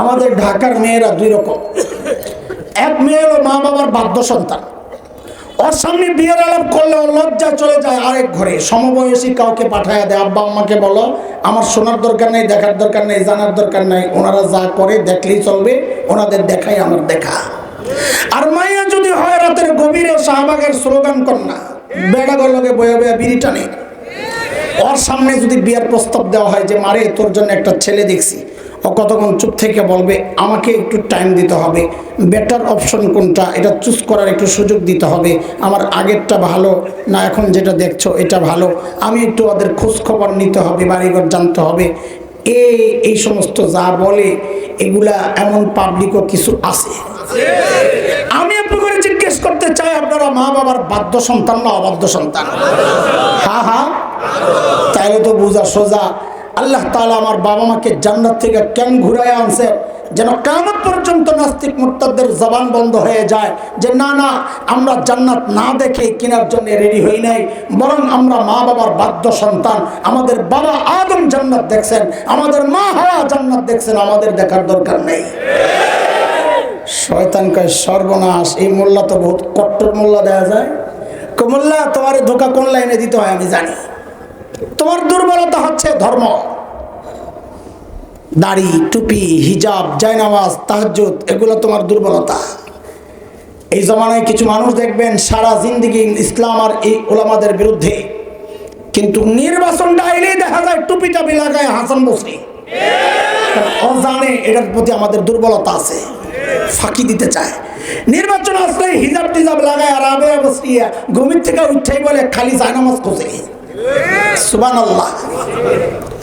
আমাদের ঢাকার মেয়েরা দুই রকম। এক মেয়ে হলো মা বাবার বাধ্য সন্তান। ওর সামনে বিয়ের আলাপ করলে ও লজ্জা চলে যায় আরেক ঘরে। সমবয়সী কাউকে পাঠায় দেয় আব্বা আমাকে বলো, আমার শোনার দরকার নেই, দেখার দরকার নেই, জানার দরকার নেই। ওনারা যা করে দেখলেই চলবে, ওনাদের দেখাই আমার দেখা। আর মাইয়া যদি হয় রাতের গভীরে শাহবাগের স্লোগান কন্যা, বেড়া গলকে বয়ে বয়ে বিড়ি টানে। ওর সামনে যদি বিয়ের প্রস্তাব দেওয়া হয় যে, মারে, তোর জন্য একটা ছেলে দেখছি। ও কতক্ষণ চুপ থেকে বলবে, আমাকে একটু টাইম দিতে হবে। বেটার অপশন কোনটা? এটা চুজ করার একটু সুযোগ দিতে হবে। আমার আগেরটা ভালো, না এখন যেটা দেখছ, এটা ভালো। আমি একটু ওদের খোঁজখবর নিতে হবে, বাড়িঘর জানতে হবে। এই এই সমস্ত যা বলে, এগুলা এমন পাবলিকও কিছু আছে। আমি আপনি করে জিজ্ঞেস করতে চাই, আপনারা মা বাবার বাধ্য সন্তান না অবাধ্য সন্তান? হ্যাঁ হ্যাঁ তাইলে তো বোঝা সোজা। আল্লাহ তালা আমার বাবা মাকে জান্নাত থেকে কেন ঘুরায় আনছে? যেন কামত পর্যন্ত নাস্তিক মুক্তাদের জবান বন্ধ হয়ে যায়, যে না না, আমরা জান্নাত না দেখে কেনার জন্য রেডি হই নাই, বরং আমরা মা বাবার বাধ্য সন্তান। আমাদের বাবা আদম জান্নাত দেখছেন, আমাদের মা হাওয়া জান্নাত দেখছেন, আমাদের দেখার দরকার নেই। শয়তান কয়, সর্বনাশ, এই মোল্লা তো বহুত কট্টর মোল্লা দেওয়া যায়। কো মোল্লা, তোমার ধোকা কোন লাইনে দিতে হয় আমি জানি। তোমার দুর্বলতা হচ্ছে ধর্ম। দাড়ি, টুপি, হিজাব, জায়নামাজ, তাহাজ্জুদ, এগুলো তোমার দুর্বলতা। এই জমানায় কিছু মানুষ দেখবেন সারা জিন্দিগি ইসলাম আর এই ওলামাদের বিরুদ্ধে। কিন্তু নির্বাচনটা এলেই দেখা যায় টুপি টাপি লাগায় হাসান বসরি। ও জানে এটার প্রতি আমাদের দুর্বলতা আছে, ফাঁকি দিতে চায়। নির্বাচন আসলে হিজাব টিজাব লাগায় আর আবে বসরিয়া ঘুমির থেকে উঠেই বলে, খালি জায়নামাজ খোঁজে সুবান আল্লাহ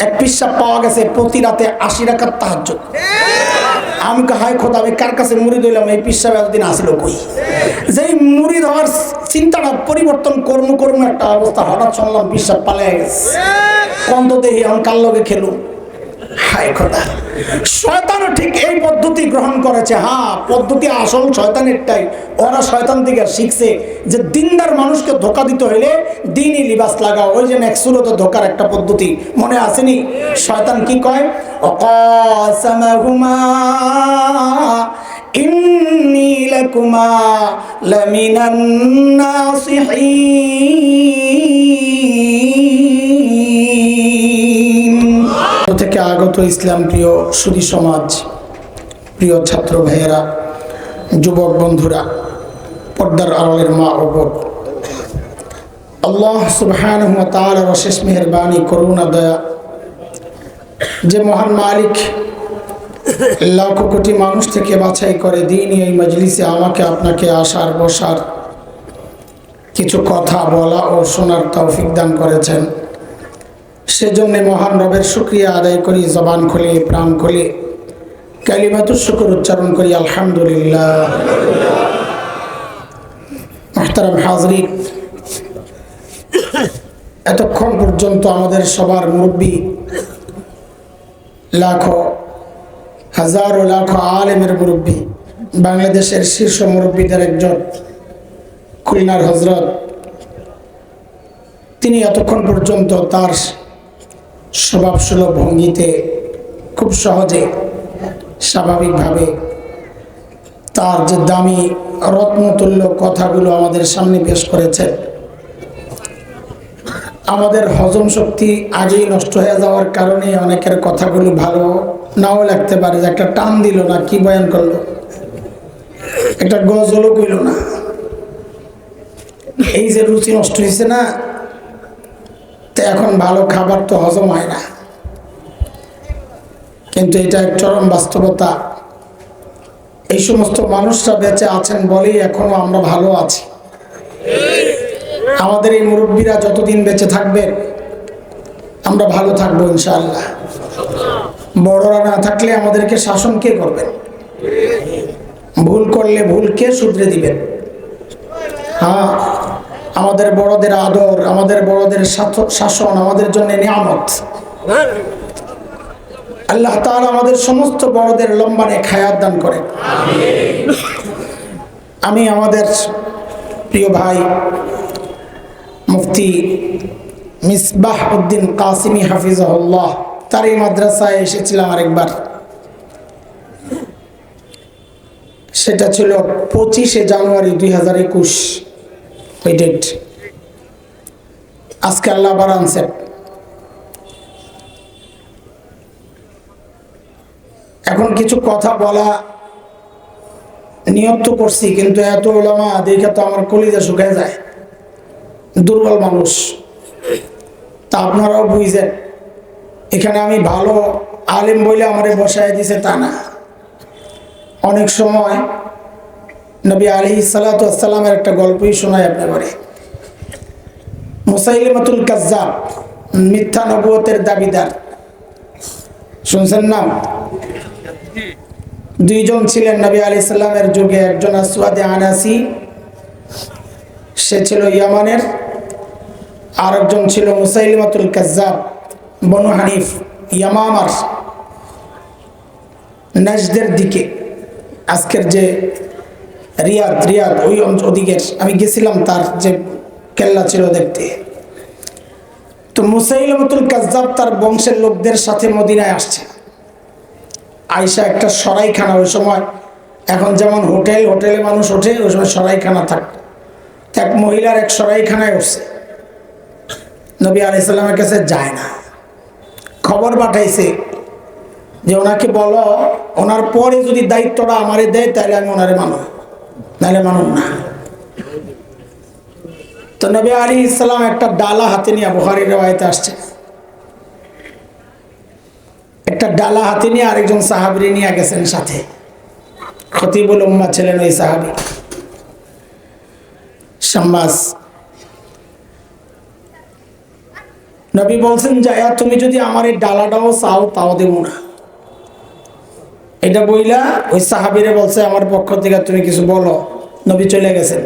এক পিসাব পাওয়া গেছে প্রতি রাতে আশি রাখার তাহাজ আমি হায় খোদা, আমি কার কাছে মুড়ি দিলাম এই পিসাব একদিন আসিল কই? যেই মুড়ি দেওয়ার চিন্তাটা পরিবর্তন কর্ম কর্ম একটা অবস্থা, হঠাৎ শুনলাম পিসাব পালিয়ে গেছে। কন্ত দেহি, আমি কার লগে খেলুম? হায় খোদা। শয়তানও ঠিক এই পদ্ধতি গ্রহণ করেছে। হ্যাঁ পদ্ধতি আসল শয়তানেরটাই। ওরা শয়তান থেকে শিখছে যে দিনদার মানুষকে ধোকা দিতে হইলে দিনই লিবাস লাগাও। ওই যে ম্যাক্সুরত ধোকার একটা পদ্ধতি। মনে আসেনি? শয়তান কি কয়? অকাসামাহুমা, ইন্নী লাকুমা লামিনান নাসিহিন থেকে ইসলাম প্রিয় সুদী সমাজ, প্রিয় ছাত্র ভাইয়েরা, যুবক বন্ধুরা, পর্দার আড়ালের মা ও বোন। আল্লাহ সুবহান তার অশেষ মেহরবানি, করুণা, দয়া। যে মহান মালিক লাখ কোটি মানুষ থেকে বাছাই করে দিন এই মজলিসে আমাকে আপনাকে আসার, বসার কিছু কথা বলা ও শোনার তৌফিক দান করেছেন। সেজন্য মহান রবের শুক্রিয়া আদায় করি, জবান খুলে, প্রাণ খুলে, কালিমাতুর শুকুর উচ্চারণ করি, আলহামদুলিল্লাহ। হাজরি, এতক্ষণ পর্যন্ত আমাদের সবার মুরব্বী লাখো, হাজারো লাখো আলেমের মুরব্বী, বাংলাদেশের শীর্ষ মুরব্বীদের একজন খুলনার হজরত, তিনি এতক্ষণ পর্যন্ত তার স্বভাবসুলভ ভঙ্গিতে খুব সহজে, স্বাভাবিকভাবে তার যে দামি রত্নতুল্য কথাগুলো আমাদের সামনে পেশ করেছে আমাদের হজম শক্তি আগেই নষ্ট হয়ে যাওয়ার কারণে অনেকের কথাগুলো ভালো নাও লাগতে পারে যে একটা টান দিল না, কি বয়ান করল? একটা গজলও কইল না। এই যে রুচি নষ্ট হয়েছে না তো এখন ভালো খাবার তো হজম হয় না। কিন্তু এটা এক চরম বাস্তবতা। এই সমস্ত মানুষরা বেঁচে আছেন বলেই এখনও আমরা ভালো আছি। আমাদের এই মুরব্বীরা যতদিন বেঁচে থাকবেন, আমরা ভালো থাকব ইনশাআল্লাহ। বড়রা না থাকলে আমাদেরকে শাসন কে করবেন? ভুল করলে ভুল কে শুধরে দিবেন। হ্যাঁ। আমাদের বড়দের আদর, আমাদের বড়দের শাসন, আমাদের জন্য নিয়ামত। আল্লাহ তাআলা আমাদের সমস্ত বড়দের লম্বা নেক হায়াত দান করে। আমি আমাদের প্রিয় ভাই মুফতি মিসবাহ উদ্দিন কাসিমি হাফিজাহুল্লাহ, তার এই মাদ্রাসায় এসেছিলাম আরেকবার। সেটা ছিল পঁচিশে জানুয়ারি দুই হাজার একুশ। ওই ডেট আজকে আল্লাহ আবার আনছেন এখন কিছু কথা বলা নিয়ত করছি, কিন্তু এত ওলামা, দেখে তো আমার কলিজা শুকায় যায়। দুর্বল মানুষ। তা আপনারাও বুঝছেন এখানে আমি ভালো আলেম বলে আমারে বসায় দিছে তা না। অনেক সময় নবী আলি সালাতামের একটা গল্পই শোনায় আপনার মুসাইলিমাতুল কাজ্জাব মিথ্যা নবুয়তের দাবিদার। শুনছেন নাম দুইজন ছিলেন নবী আলি সাল্লামের যুগে, একজন আসওয়াদে আনাসি, সে ছিল ইয়ামানের আর একজন ছিল মুসাইলিমাতুল কাজ্জাব বনু হানিফ, ইয়ামামার। নাজদের দিকে, আজকের যে রিয়াদ রিয়াদ, ওই ওদিকের আমি গেছিলাম তার যে কেল্লা ছিল দেখতে। তো মুসাইলমতুল কাজ্জাব তার বংশের লোকদের সাথে মদিনায় আসছে। আয়সা একটা সরাইখানা, ওই সময় এখন যেমন হোটেল, হোটেলে মানুষ ওঠে, ওই সময় সরাইখানা থাক এক মহিলার এক সরাইখানায় উঠছে। নবী আলাইসাল্লামের কাছে যায় না। খবর পাঠাইছে যে ওনাকে বলো, ওনার পরে যদি দায়িত্বটা আমারে দেয়, তাহলে আমি ওনারে মানো নাহলে মানুন না। তো নবী আলী ইসলাম একটা ডালা হাতে নিয়ে বুহারি রেওয়ায়তে আসছে। একটা ডালা হাতে নিয়ে আরেকজন সাহাবি নিয়ে গেছেন সাথে। খতিবুল উম্মা ছিলেন ওই সাহাবি। শাম্বাস নবী বলছেন যায়া তুমি যদি আমার এই ডালাটাও চাও, তাও দেবো না। এটা বইলা ওই সাহাবিরে বলছে, আমার পক্ষ থেকে তুমি কিছু বলো। নবী চলে গেছেন।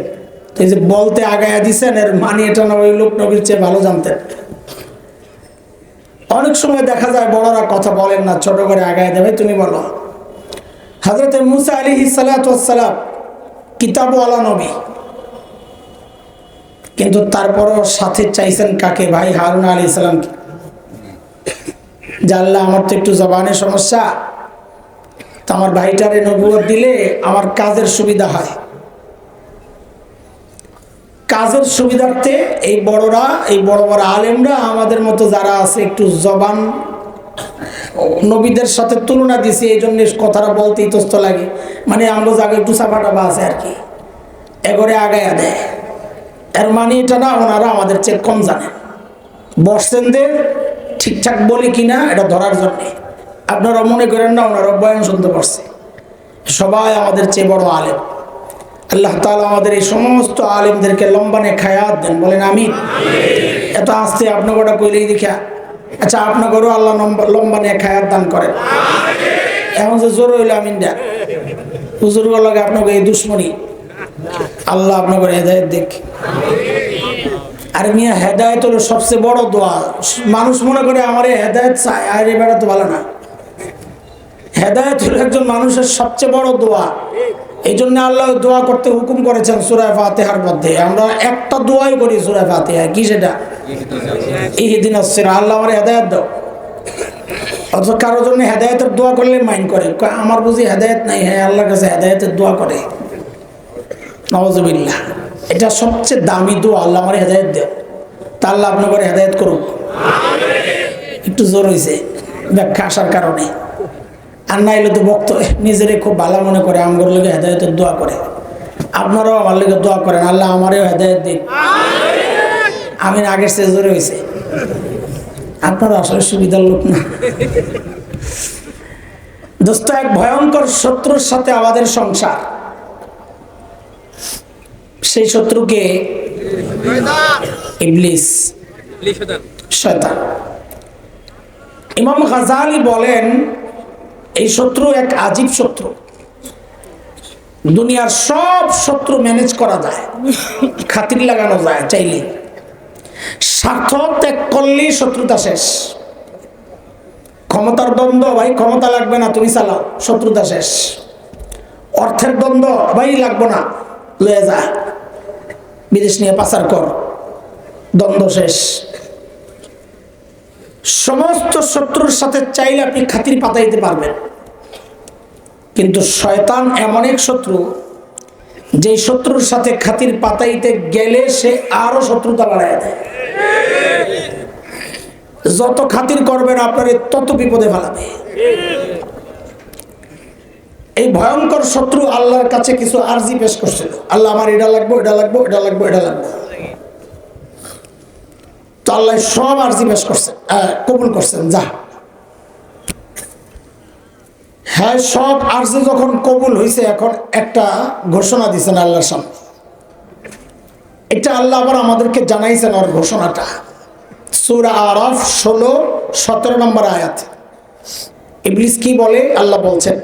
এই যে বলতে আগায়া দিছেন, এর মানি এটা না, ওই লোক নবীর চেয়ে ভালো জানতেন। অনেক সময় দেখা যায়, বড়রা কথা বলেন না, ছোট করে আগায় দেবে, তুমি বলো। হাজরত মুসা আলী সালাম কিতাবওয়ালা নবী। কিন্তু তারপরও সাথে চাইছেন কাকে? ভাই হারুন আলী ইসলামকে জানলা আমার তো একটু জবানের সমস্যা। তো আমার ভাইটারে নবুয়ত দিলে আমার কাজের সুবিধা হয়। কাজের সুবিধার্থে এই বড়রা, এই বড় বড় আলেমরা আমাদের মতো যারা আছে একটু জবান নবীদের সাথে তুলনা দিছে, এই জন্য কথাটা বলতে ইতস্ত লাগে। মানে আমরা জায়গা একটু চাপাটাবা আছে আর কি। এগরে আগায়া দেয়। এর মানে এটা না, ওনারা আমাদের চেয়ে কম জানেন। বর্ষেনদের ঠিকঠাক বলি কিনা, এটা ধরার জন্যে। আপনারা মনে করেন না, ওনারা বয়ান শুনতে পারছে। সবাই আমাদের চেয়ে বড় আলেম। আল্লাহ তালা আমাদের এই সমস্ত আলেমদেরকে লম্বানে খায়াত দেন, বলেন আমি এত আসতে আপনাকে কইলেই দেখা আচ্ছা আপনাকেও আল্লাহ লম্বানে খায়াত দান করেন। এখন যে জোর হইল আমিনটা হুজুর লাগে আপনাকে এই দুশ্মনী। আল্লাহ আপনাকে হেদায়ত দেখ। আর মিয়া, হেদায়ত হলো সবচেয়ে বড় দোয়া। মানুষ মনে করে আমার হেদায়ত চায়, আর এবার তো ভালো না। হেদায়ত হলো একজন মানুষের সবচেয়ে বড় দোয়া। এই জন্য আল্লাহ দোয়া করতে হুকুম করেছেন সুরায় ফাতেহার মধ্যে। আমরা একটা দোয়াই করি সুরায় ফাতেহা। কি সেটা? এই দিন আসছে আল্লাহ আমার হেদায়ত দাও। অথচ কারোর জন্য হেদায়তের দোয়া করলে মাইন্ড করে। আমার বুঝি হেদায়ত নাই। হ্যাঁ আল্লাহর কাছে হেদায়তের দোয়া করে। নওয়াজবিল্লাহ এটা সবচেয়ে দামি দোয়া। আল্লাহ আমার হেদায়ত দেও। তা আল্লাহ আপনার হেদায়ত করুক। একটু জোর হয়েছে ব্যাখ্যা আসার কারণে। আর না এলে তো বক্ত নিজেরে খুব ভালো মনে করে আমগর লোকে হেদায়তের দোয়া করে। আপনারাও আমার লোকে দোয়া করেন আল্লাহ আমারও হেদায়ত দিন আমি আগের সে জোরে হয়েছে আপনারা আসলে সুবিধার লোক না। দোস্ত এক ভয়ঙ্কর শত্রুর সাথে আমাদের সংসার। সেই শত্রুকে ইবলিস। শয়তান। ইমাম গাজালি বলেন এই শত্রু এক আজীব শত্রু। দুনিয়ার সব শত্রু ম্যানেজ করা যায়। খাতির লাগানো যায় চাইলে স্বার্থ ত্যাগ করলেই শত্রুতা শেষ। ক্ষমতার দ্বন্দ্ব, ভাই, ক্ষমতা লাগবে না, তুমি চালাও, শত্রুতা শেষ। অর্থের দ্বন্দ্ব, ভাই, লাগবো না, লয়ে যা, বিদেশ নিয়ে পাচার কর, দ্বন্দ্ব শেষ। সমস্ত শত্রুর সাথে চাইলে আপনি খাতির পাতাইতে পারবেন। কিন্তু শয়তান এমন এক শত্রু যে শত্রুর সাথে খাতির পাতাইতে গেলে সে আরও শত্রুতা বাড়ায় দেয়। যত খাতির করবেন আপনার তত বিপদে ফেলাবে। এই ভয়ঙ্কর শত্রু আল্লাহর কাছে কিছু আর্জি পেশ করছিল। আল্লাহ, আমার এটা লাগবো এটা লাগবো এটা লাগবো এটা লাগবো। তো আল্লাহ সব আর্জি পেশ করছেন কবুল করছেন, যা। হ্যাঁ সব আর্জি যখন কবুল হয়েছে এখন একটা ঘোষণা দিয়েছেন আল্লাহর সামনে। এটা আল্লাহ আবার আমাদেরকে জানাইছেন ওর ঘোষণাটা। সুরা আরফ ষোলো, সতেরো নম্বর আয়াত। ইবলিস কি বলে? আল্লাহ বলছেন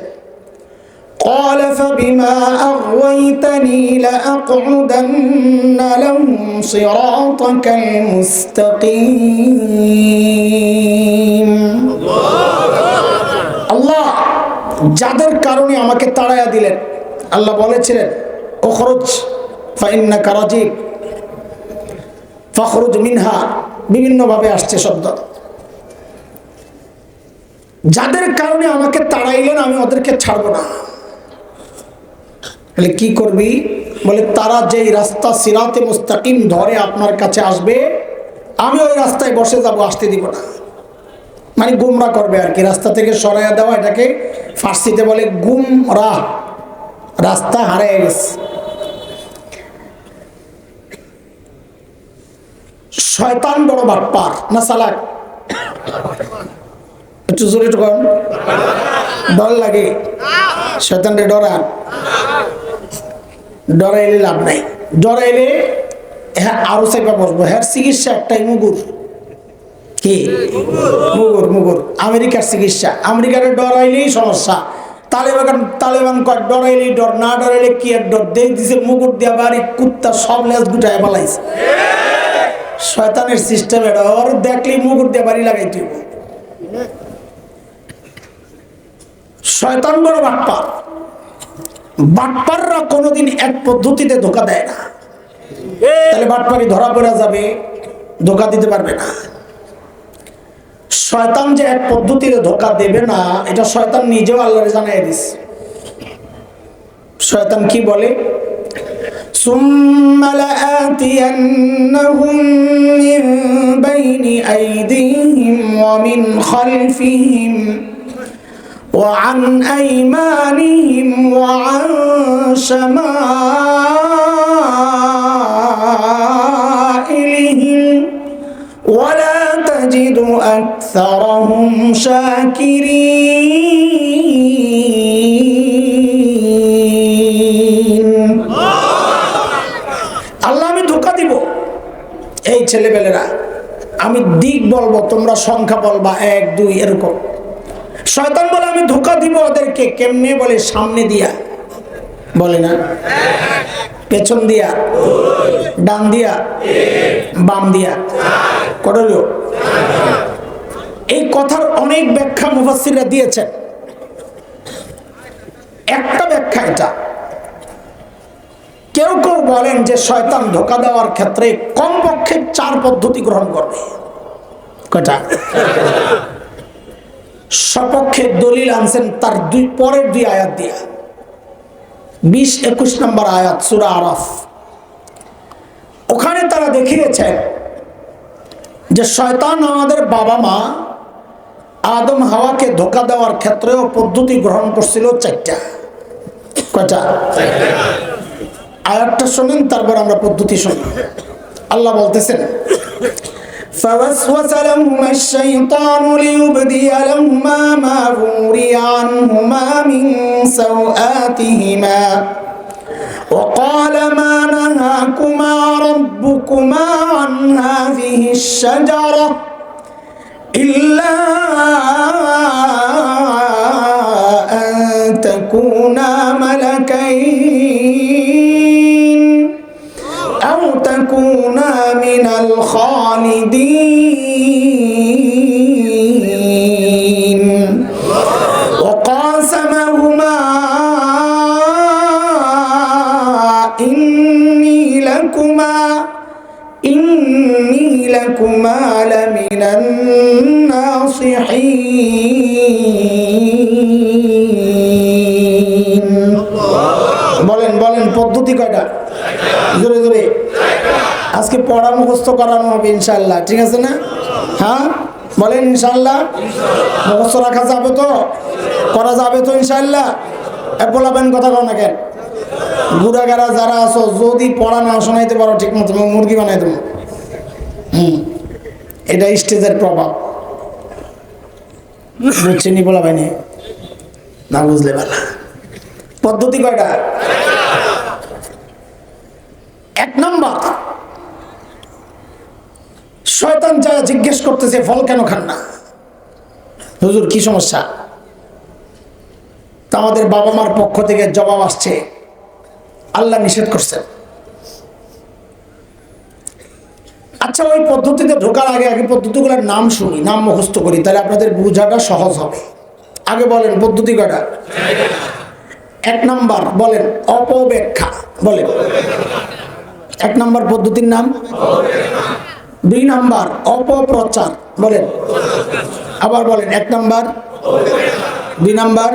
قال فبما أغويتني لأقعدن لهم صراطك المستقيم আল্লাহ যাদের কারণে আমাকে তাড়াইয়া দিলেন আল্লাহ বলেছিলেন ওখরজ ফাইন্না কারাজিব ফখরুজ মিনহা বিভিন্নভাবে আসছে শব্দ যাদের কারণে আমাকে তাড়াইলেন আমি ওদেরকে ছাড়বো না বলে কি করবি? বলে, তারা যেই রাস্তা সিরাতে মুস্তাকিম ধরে আপনার কাছে আসবে, আমি ওই রাস্তায় বসে যাব, আসতে দিব না। মানে গুমরা করবে আর কি। রাস্তা থেকে সরাইয়া দেওয়া, এটাকে ফার্সিতে বলে গুমরা। রাস্তা হারিয়ে গেছে। শয়তান বড় বাটপার না সালাক একটু জোরে একটু ডর লাগে। শয়তান রে ডরান। ডরাইলে লাভ নাই। ডরাইলে হ্যাঁ আরও চাইবা বসবো। হ্যাঁ চিকিৎসা একটাই, মুগুর। কি? মুগুর মুগুর। আমেরিকার চিকিৎসা। আমেরিকার ডরাইলেই সমস্যা। তালেবান তালেবান কয়, ডরাইলেই ডর, না ডরাইলে কি আর ডর? দেখ দিছে মুগুর দিয়া বাড়ি, কুত্তা সব লেজ গুটায় পালাইছে শয়তানের সিস্টেম এটা। ওর দেখলেই মুগুর দিয়ে বাড়ি লাগাইতে হইব। শয়তান বড় বাটপার। বাটপাররা কোনোদিন এক পদ্ধতিতে ধোকা দেয় না তাহলে বাটপারি ধরা পড়ে যাবে ধোকা দিতে পারবে না শয়তান যে এক পদ্ধতিতে ধোকা দেবে না এটা শয়তান নিজেও আল্লাহরে জানাই দিস শয়তান কি বলে ثم لآتينهم من بين أيديهم ومن خلفهم وعن أيمانهم وعن شمائلهم ولا تجد أكثرهم شاكرين আল্লাহ আমি ধোকা দিব এই ছেলেবেলেরা আমি দিক বলবো তোমরা সংখ্যা বলবা এক দুই এরকম শয়তান বলে, আমি ধোকা দিব ওদেরকে। কেমনে বলে? সামনে দিয়া। বলে না? পেছন দিয়া। ডান দিয়া। বাম দিয়া। করল এই কথার অনেক ব্যাখ্যা মুফাসিররা দিয়েছেন। একটা ব্যাখ্যা এটা। কেউ কেউ বলেন যে শয়তান ধোকা দেওয়ার ক্ষেত্রে কমপক্ষে চার পদ্ধতি গ্রহণ করবে। কটা সপক্ষে দলিল আনছেন তার দুই পরের দুই আয়াত দিয়া। বিশ একুশ নম্বর আয়াত, সুরা আরফ। ওখানে তারা দেখিয়েছেন যে শয়তান আমাদের বাবা মা আদম হাওয়াকে ধোকা দেওয়ার ক্ষেত্রেও পদ্ধতি গ্রহণ করছিল চারটা। কয়টা? আয়াতটা শোনেন, তারপর আমরা পদ্ধতি শুনি আল্লাহ বলতেছেন فوسوس لهما الشيطان ليبدي لهما ما وري عنهما من سوآتهما. وقال ما نهاكما ربكما عن هذه الشجرة إلا أن تكونا ملكين أو تكونا من الخالدين وقاسمهما إني لكما إني لكما لمن الناصحين বলেন বলেন পদ্ধতি কয়টা আজকে পড়া মুখস্থ করানো হবে ইনশাল্লাহ ঠিক আছে না? হ্যাঁ? বলেন ইনশাল্লাহ মুখস্থ রাখা যাবে তো? করা যাবে তো ইনশাল্লাহ বলাবেন কথা কও না কেন? গুড়াগাড়া যারা আছো, যদি পড়া না শোনাইতে পারো ঠিক মতো মুরগি বানাই দেবো। হুম। এটা স্টেজের প্রভাব। বুঝছেনি বলাবেন না বুঝলে বেলা পদ্ধতি কয়টা? এক নম্বর শয়তান যা জিজ্ঞেস করতেছে, ফল কেন খান না? হুজুর, কি সমস্যা? তা আমাদের বাবা মার পক্ষ থেকে জবাব আসছে, আল্লাহ নিষেধ করছেন। আচ্ছা ওই পদ্ধতিতে ঢোকার আগে আগে পদ্ধতিগুলোর নাম শুনি, নাম মুখস্থ করি, তাহলে আপনাদের বোঝাটা সহজ হবে। আগে বলেন, পদ্ধতি কটা এক নাম্বার, বলেন, অপব্যাখ্যা, বলেন। এক নাম্বার পদ্ধতির নাম? দুই নাম্বার, অপপ্রচার। বলেন। আবার বলেন, এক নাম্বার। দুই নাম্বার।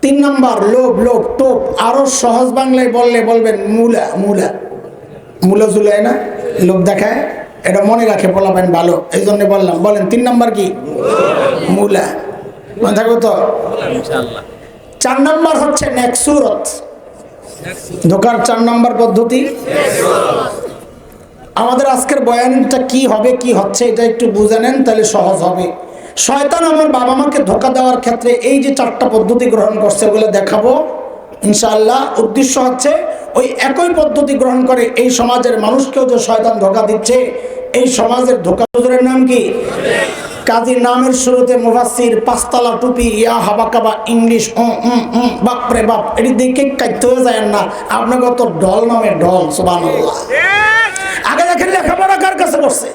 তিন নাম্বার, লোভ লোভ, টোপ। আরও সহজ বাংলায় বললে বলবেন, মূলা মূলা। মূলা জুলায় না? লোভ দেখায়? এটা মনে রাখে বলাবেন ভালো। এই জন্য বললাম। বলেন, তিন নাম্বার কি? মূলা। মনে থাকবে তো? চার নাম্বার হচ্ছে নেক্সুরত ঢোকার চার নাম্বার পদ্ধতি? আমাদের আজকের বয়ানটা কি হবে, কি হচ্ছে, এটা একটু বুঝে নেন, তাহলে সহজ হবে। শয়তান আমার বাবা মাকে ধোকা দেওয়ার ক্ষেত্রে এই যে চারটা পদ্ধতি গ্রহণ করছে, ওগুলো দেখাবো। ইনশাআল্লাহ, উদ্দেশ্য হচ্ছে ওই একই পদ্ধতি গ্রহণ করে এই সমাজের মানুষকেও যে শয়তান ধোকা দিচ্ছে, এই সমাজের ধোকা হুজুরের নাম কি? কাজী নামের শুরুতে মুফাসির পাঁচতলা টুপি, ইয়া হাবাকাবা ইংলিশ, উম উম উম বাপরে বাপ, এটি দেখে কাইতে হয়ে যায় না। আপনাকে তো ঢল নামে ঢল সুবান আগে দেখেন লেখাপড়া কার কাছে করছে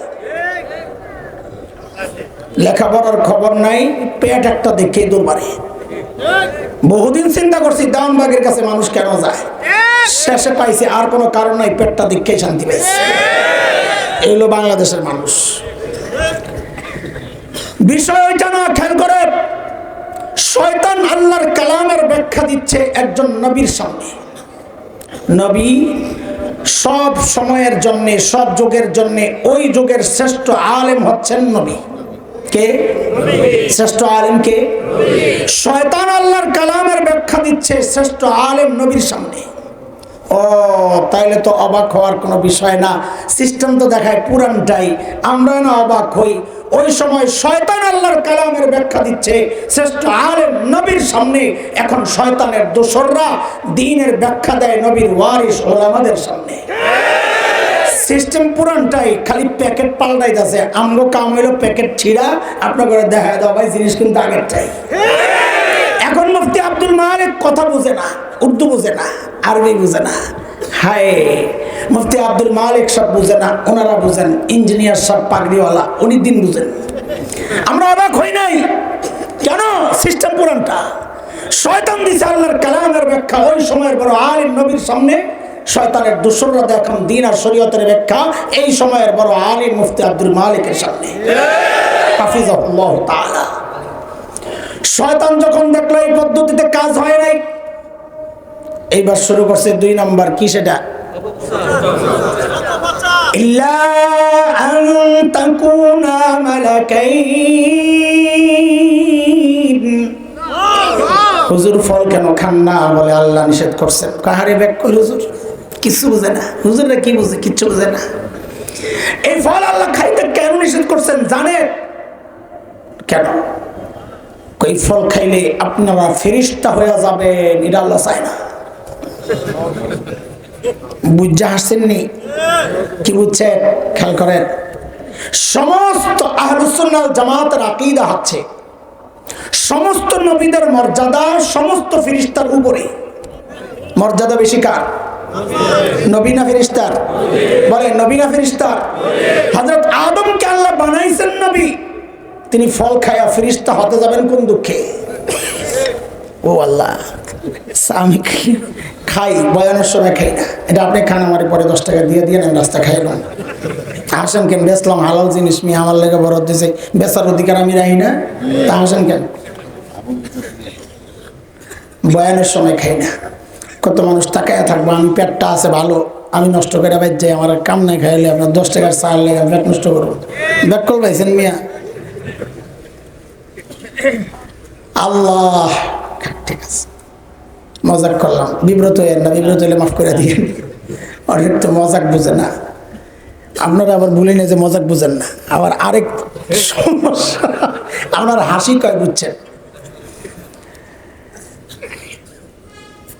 লেখাপড়ার খবর নাই, পেট একটা দেখে দরবারে। বহুদিন চিন্তা করছি দামবাগের কাছে মানুষ কেন যায়? শেষে পাইছে, আর কোনো কারণ নাই, পেটটা দেখে শান্তি পাইছে এগুলো বাংলাদেশের মানুষ। বিষয় ওইটা না, খেয়াল করে। শয়তান আল্লাহর কালামের ব্যাখ্যা দিচ্ছে একজন নবীর সামনে। নবী সব সময়ের জন্যে, সব যুগের জন্য ওই যুগের শ্রেষ্ঠ আলেম হচ্ছেন নবী। কে? শ্রেষ্ঠ আলেম কে? শয়তান আল্লাহর কালামের ব্যাখ্যা দিচ্ছে শ্রেষ্ঠ আলেম নবীর সামনে। ও, তাইলে তো অবাক হওয়ার কোনো বিষয় না। সিস্টেম তো দেখায় পুরানটাই। আমরা না অবাক হই। ওই সময় শয়তান আল্লাহর কালামের ব্যাখ্যা দিচ্ছে, শ্রেষ্ঠ আলেম নবীর সামনে। এখন শয়তানের দোসররা দিনের ব্যাখ্যা দেয় নবীর ওয়ারিস ওলামাদের সামনে। সিস্টেম পুরানটাই, খালি প্যাকেট পাল্টাইতেছে। আমগো কাম হইল প্যাকেট ছিঁড়া। আপনার করে দেখা দাও ভাই, জিনিস কিন্তু আগের চাই মালিক কথা বুঝে না, উর্দু বুঝে না, আরবি বুঝে না। হায়, মুফতি আব্দুল মালিক সব বুঝে না, ওনারা বুঝেন, ইঞ্জিনিয়ার সব পাগড়িওয়ালা, উনি দিন বুঝেন। আমরা অবাক হই নাই, কেন সিস্টেম পুরানটা? শয়তান দিছে আল্লাহর কালামের ব্যাখ্যা, ওই সময়ের বড় আলিম নবীর সামনে শয়তানের দুসররা দেখুন, দিন আর শরীয়তের ব্যাখ্যা, এই সময়ের বড় আলিম মুফতি আব্দুল মালিকের সামনে। হাফিজাহুল্লাহ তাআলা। শয়তান যখন দেখল এই পদ্ধতিতে কাজ হয় নাই, এইবার শুরু করছে দুই নাম্বার কি সেটা? হুজুর ফল কেন খান না বলে আল্লাহ নিষেধ করছেন। কাহারে ব্যাক করে হুজুর? কিছু বুঝে না। হুজুরে কি বুঝে? কিচ্ছু বুঝে না। এই ফল আল্লাহ খাইতে কেন নিষেধ করছেন জানেন? কেন? ওই ফল খাইলে আপনারা ফেরিস্তা হয়ে যাবেন, এটা আল্লাহ চায় না। বুঝা হাসছেননি কি বুঝছেন? খেয়াল করেন। সমস্ত আহলুসুন্নাল জামাতের আকিদা হচ্ছে, সমস্ত নবীদের মর্যাদা সমস্ত ফিরিস্তার উপরে। মর্যাদা বেশি কার? নবীনা ফিরিস্তার? বলে নবীনা ফিরিস্তার? হজরত আদমকে আল্লাহ বানাইছেন নবী। তিনি ফল খায়া ফিরিস্তা হতে যাবেন কোন দুঃখে? ও আল্লাহ আমি খাই- খাই, বয়ানের সময় খাই না। এটা আপনি খান আমার পরে দশ টাকা দিয়ে দিয়ে আমি রাস্তা খাইলাম হাসেন কেন, বেচলাম হালাল জিনিস মি আমার লেগে বড় দিছে, বেচার অধিকার আমি রাখি না? তা হাসান কেন, বয়ানের সময় খাই না। কত মানুষ তাকায় থাকব, আমি পেটটা আছে ভালো, আমি নষ্ট করে বাইর যাই আমার কাম নাই খাইলে, আপনার দশ টাকার চাল লেগে পেট নষ্ট করব। ব্যাক কল পাইছেন মিয়া? আল্লাহ। ঠিক আছে। মজাক করলাম। বিব্রত হইয়েন না, বিব্রত হলে মাফ করে দিয়ে অনেক তো মজাক বুঝে না। আপনারা আবার ভুলে না যে মজাক বুঝেন না। আবার আরেক সমস্যা, আপনার হাসি কয় বুঝছেন?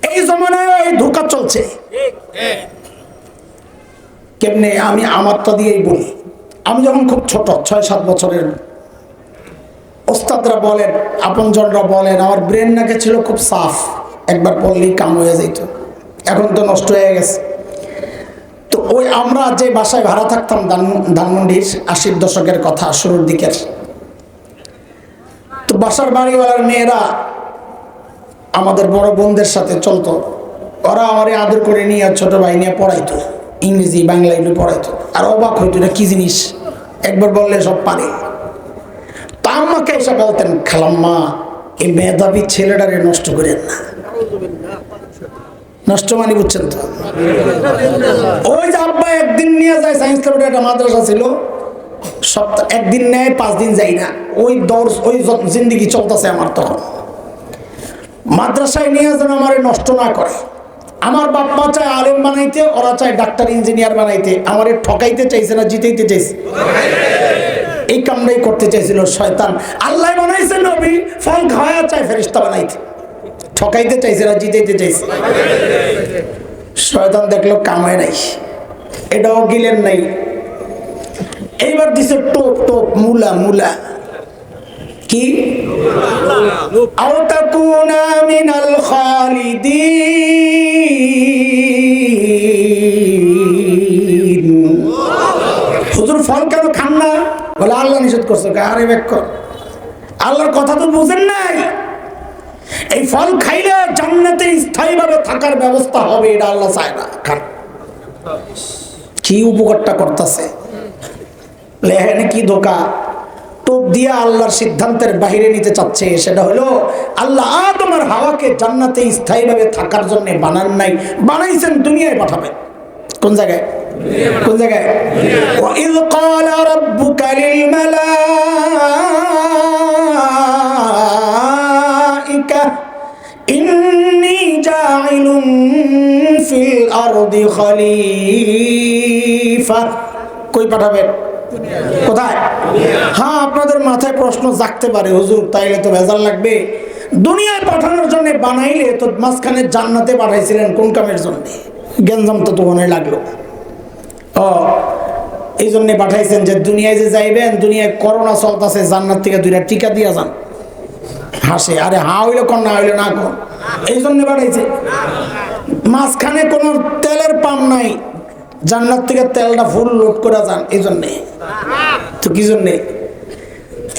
এই জমানায় এই ধোকা চলছে। কেমনে আমি আমারটা দিয়েই বলি। আমি যখন খুব ছোট ছয় সাত বছরের ওস্তাদরা বলেন, আপনজনরা বলেন, আমার ব্রেন নাকি ছিল খুব সাফ, একবার পড়লেই কাম হয়ে যেত এখন তো নষ্ট হয়ে গেছে। তো ওই আমরা যে বাসায় ভাড়া থাকতাম ধান- ধানমন্ডির আশির দশকের কথা, শুরুর দিকের। তো বাসার বাড়িওয়ালার মেয়েরা আমাদের বড় বোনদের সাথে চলতো। ওরা আমারে আদর করে নিয়ে ছোট ভাই নিয়ে পড়াইতো, ইংরেজি বাংলা এগুলো পড়াইতো। আর অবাক হইতো, এটা কি জিনিস? একবার বললে সব পারে। তা আমাকে এসে বলতেন, খালাম্মা, এই মেধাবী ছেলেটারে নষ্ট করেন না। নষ্ট মানে বুঝছেন তো? ওই যে আব্বা একদিন নিয়ে যায় সায়েন্স ল্যাবরেটরি একটা মাদ্রাসা ছিল সপ্তাহ একদিন নেয়, পাঁচ দিন যাই না। ওই দৌড়, ওই জিন্দিগি চলতেছে আমার তখন। মাদ্রাসায় নিয়ে যেন আমার নষ্ট না করে। আমার বাপ্পা চায় আলেম বানাইতে, ওরা চায় ডাক্তার, ইঞ্জিনিয়ার বানাইতে। আমার ঠকাইতে চাইছে না, জিতাইতে চাইছে। এই কামটাই করতে চাইছিল শয়তান। আল্লাহ বানাইছে নবী ফল খাওয়া চায় ফেরিস্তা বানাইতে ঠকাইতে চাইছে না জিতাইতে চাইছে। শয়তান দেখল কামায় নাই। এটাও গিলেন নাই। এইবার দিছে টোপ টোপ, মুলা মুলা। কি? ফল কেন খান না? বলে, আল্লাহ নিষেধ করছে? আরে কর। আল্লাহর কথা তো বুঝেন নাই। এই ফল খাইলে জান্নাতে স্থায়ীভাবে থাকার ব্যবস্থা হবে, এটা আল্লাহ চায় না। খান। কি উপকারটা করতেছে? লেহেনে কি ধোকা? টোপ দিয়ে আল্লাহর সিদ্ধান্তের বাহিরে নিতে চাচ্ছে, সেটা হলো আল্লাহ তোমার হাওয়াকে জান্নাতে স্থায়ীভাবে থাকার জন্য বানান নাই, বানাইছেন, দুনিয়ায় পাঠাবেন। কোন জায়গায়? কোন জায়গায় وَإِذْ قَالَ رَبُّكَ لِلْمَلَائِكَةِ إِنِّي جَاعِلٌ فِي الْأَرْضِ خَلِيفَةً কই পাঠাবেন কোথায় হ্যাঁ আপনাদের মাথায় প্রশ্ন জাগতে পারে হুজুর তাইলে তো ভেজাল লাগবে দুনিয়ায় পাঠানোর জন্য বানাইলে তো মাঝখানে জান্নাতে পাঠাইছিলেন কোন কামের জন্য গেঞ্জাম তো তোমার লাগলো ও এই জন্যে পাঠাইছেন যে দুনিয়ায় যে যাইবেন, দুনিয়ায় করোনা চলতেছে, জান্নাত থেকে দুইটা টিকা দিয়া যান। হাসে, আরে হা হইল কন, না হইল না কোন? এই জন্য পাঠাইছে। মাঝখানে কোনো তেলের পাম্প নাই, জান্নাত থেকে তেলটা ফুল লোড করে যান এই জন্যে তো কি জন্যে?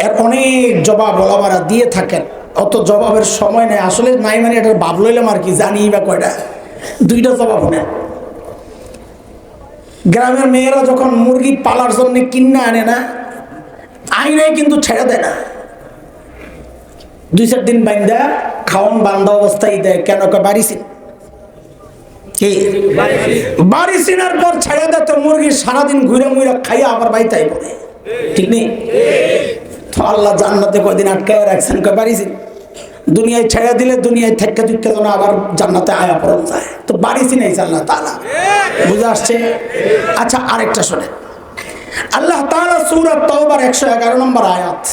এর অনেক জবাব ওলামারা দিয়ে থাকেন, অত জবাবের সময় নেই। আসলে নাই মানে এটার বাব লইলাম আর কি, জানি বা কয়টা। দুইটা জবাব নেন গ্রামের মেয়েরা যখন মুরগি পালার জন্য কিনে আনে না আইনাই কিন্তু ছেড়ে দেয় না। দুই চার দিন বাইন্দা খাওয়ান বান্ধা অবস্থায় দেয়, কেন বাড়িছি কি? বাড়ি চিনার পর ছেড়ে দেয় তো মুরগি সারাদিন ঘুরে মুড়ে খাইয়া আবার বাইতাই পড়ে ঠিক নেই? তো আল্লাহ জান্নাতে কয়দিন আটকায় রাখছেন, কয় বাড়িছি দুনিয়ায় ছেড়ে দিলে দুনিয়ায় থেকে দুঃখে যেন আবার জান্নাতে আয়া পড়ন যায় তো বাড়ি চিনাইছে আল্লাহ তালা বুঝে আসছে আচ্ছা আরেকটা শোনে আল্লাহ তাআলা সূরা তাওবার 111 নম্বর আয়াত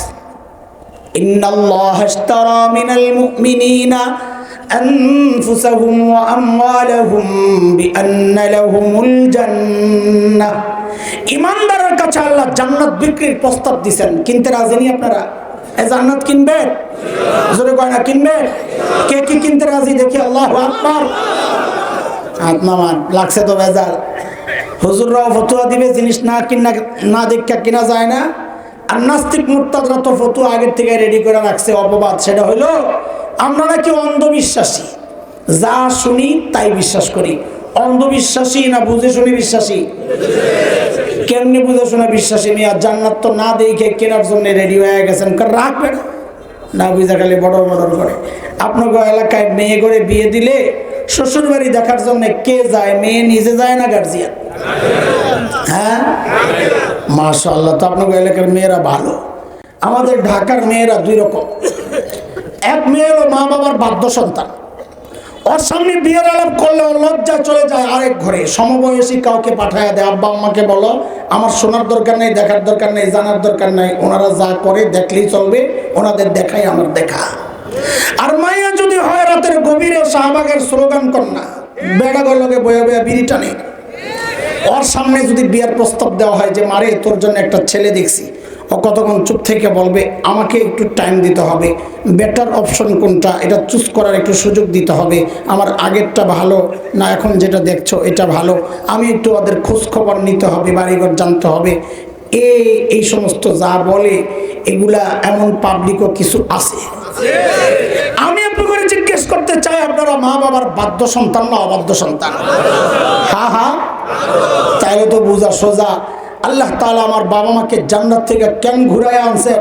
ইন্নাল্লাহ ইশতারা মিনাল মুমিনিনা أنفسهم وأموالهم بأن لهم الجنة ইমানদারের কাছে আল্লাহ জান্নাত বিক্রির প্রস্তাব দিছেন কিনতে রাজি নি আপনারা এ কিনবে? জোরে কয় না, কিনবে? কে কি কিনতে রাজি? দেখি আল্লাহ আকবার। আত্মামান লাগছে তো বেজাল হুজুররাও ফতুয়া দিবে, জিনিস না কিনা, না দেখা কিনা যায় না। আর নাস্তিক মুরতাদরা তো ফতুয়া আগের থেকে রেডি করে রাখছে, অপবাদ। সেটা হলো আমরা নাকি অন্ধবিশ্বাসী। যা শুনি তাই বিশ্বাস করি। অন্ধবিশ্বাসী না বুঝে শুনি বিশ্বাসী? কেমনি বুঝে শুনে বিশ্বাসী? নিয়ে জান্নাত তো না দেখে কেনার জন্য রেডি হয়ে গেছেন। কারণ রাখবেন না বুঝা খালি বড় বড় করে। আপনাকে এলাকায় মেয়ে করে বিয়ে দিলে শ্বশুর বাড়ি দেখার জন্য কে যায়? মেয়ে নিজে যায় না গার্জিয়ান হ্যাঁ? মাশাল্লাহ তো আপনার এলাকার মেয়েরা ভালো। আমাদের ঢাকার মেয়েরা দুই রকম। এক মেয়ে হলো মা বাবার বাধ্য সন্তান ওর সামনে বিয়ের আলাপ করলে ও লজ্জা চলে যায় আরেক ঘরে। সমবয়সী কাউকে পাঠায় দেয়, আব্বা আম্মাকে বলো, আমার শোনার দরকার নেই, দেখার দরকার নেই, জানার দরকার নেই। ওনারা যা করে দেখলেই চলবে, ওনাদের দেখাই আমার দেখা। আর মাইয়া যদি হয় রাতের গভীরে শাহবাগের স্লোগান কন্যা। বেড়া গলকে বয়ে বয়ে বিড়ি টানে। ওর সামনে যদি বিয়ের প্রস্তাব দেওয়া হয় যে, মারে, তোর জন্য একটা ছেলে দেখছি। ও কতক্ষণ চুপ থেকে বলবে, আমাকে একটু টাইম দিতে হবে। বেটার অপশন কোনটা? এটা চুজ করার একটু সুযোগ দিতে হবে। আমার আগেরটা ভালো, না এখন যেটা দেখছ, এটা ভালো। আমি একটু ওদের খোঁজখবর নিতে হবে, বাড়িঘর জানতে হবে। এই এই সমস্ত যা বলে, এগুলা এমন পাবলিকও কিছু আছে। আমি আপনাকে জিজ্ঞেস করতে চাই, আপনারা মা বাবার বাধ্য সন্তান না অবাধ্য সন্তান? হ্যাঁ হ্যাঁ তাইলে তো বোঝা সোজা। আল্লাহ তালা আমার বাবা মাকে জান্নাত থেকে কেন ঘুরায় আনছে?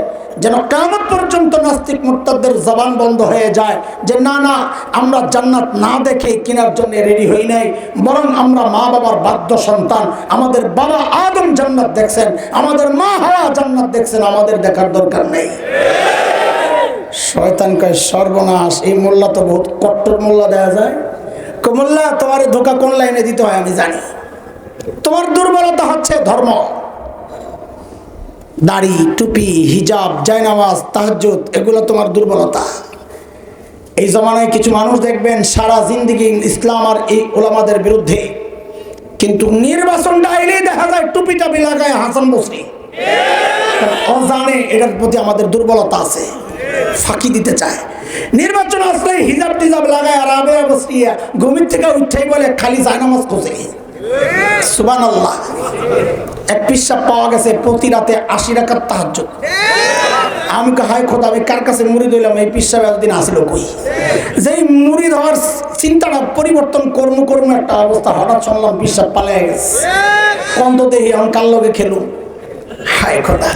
যেন কামত পর্যন্ত নাস্তিক মুক্তাদের জবান বন্ধ হয়ে যায়। যে না না, আমরা জান্নাত না দেখে কেনার জন্য রেডি হই নাই, বরং আমরা মা বাবার বাধ্য সন্তান। আমাদের বাবা আদম জান্নাত দেখছেন, আমাদের মা হাওয়া জান্নাত দেখছেন, আমাদের দেখার দরকার নেই। শয়তান কয়, সর্বনাশ, এই মোল্লা তো বহুত কট্টর মোল্লা দেওয়া যায়। মোল্লা, তোমার ধোকা কোন লাইনে দিতে হয় আমি জানি। তোমার দুর্বলতা হচ্ছে ধর্ম। দাড়ি, টুপি, হিজাব, জায়নামাজ, তাহাজ্জুদ, এগুলো তোমার দুর্বলতা। এই জমানায় কিছু মানুষ দেখবেন, সারা জিন্দিগি ইসলাম আর এই ওলামাদের বিরুদ্ধে। কিন্তু নির্বাচনটা এলেই দেখা যায় টুপি টাপি লাগায় হাসান বসরি। ও এটার প্রতি আমাদের দুর্বলতা আছে, ফাঁকি দিতে চায়। নির্বাচন আসলে হিজাব টিজাব লাগায় আর আবে বসরিয়া ঘুমির থেকে উঠেই বলে, খালি জায়নামাজ খোঁজে সুবান আল্লাহ এক পিসাব পাওয়া গেছে প্রতি রাতে আশি টাকার তাহাজ আমি হায় খোদা, আমি কার কাছে মুড়ি দইলাম এই পিসাব একদিন আসলো কই? যেই মুড়ি ধর চিন্তাটা পরিবর্তন কর্ম কর্ম একটা অবস্থা, হঠাৎ শুনলাম পিসাব পালিয়ে গেছে। কন্দ দেহি, আমি কার লগে খেলুম? হায় খোদা।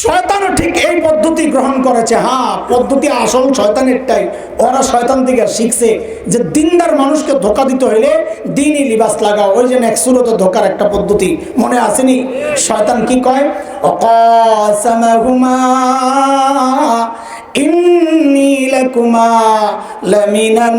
শয়তানও ঠিক এই পদ্ধতি গ্রহণ করেছে। হ্যাঁ পদ্ধতি আসল শয়তানেরটাই। ওরা শয়তান থেকে শিখছে যে দিনদার মানুষকে ধোকা দিতে হইলে দিনই লিবাস লাগাও। ওই যে নেক্সুরত ধোকার একটা পদ্ধতি। মনে আসেনি? শয়তান কি কয়? অকাসামাহুমা ইন্নী লাকুমা লামিনান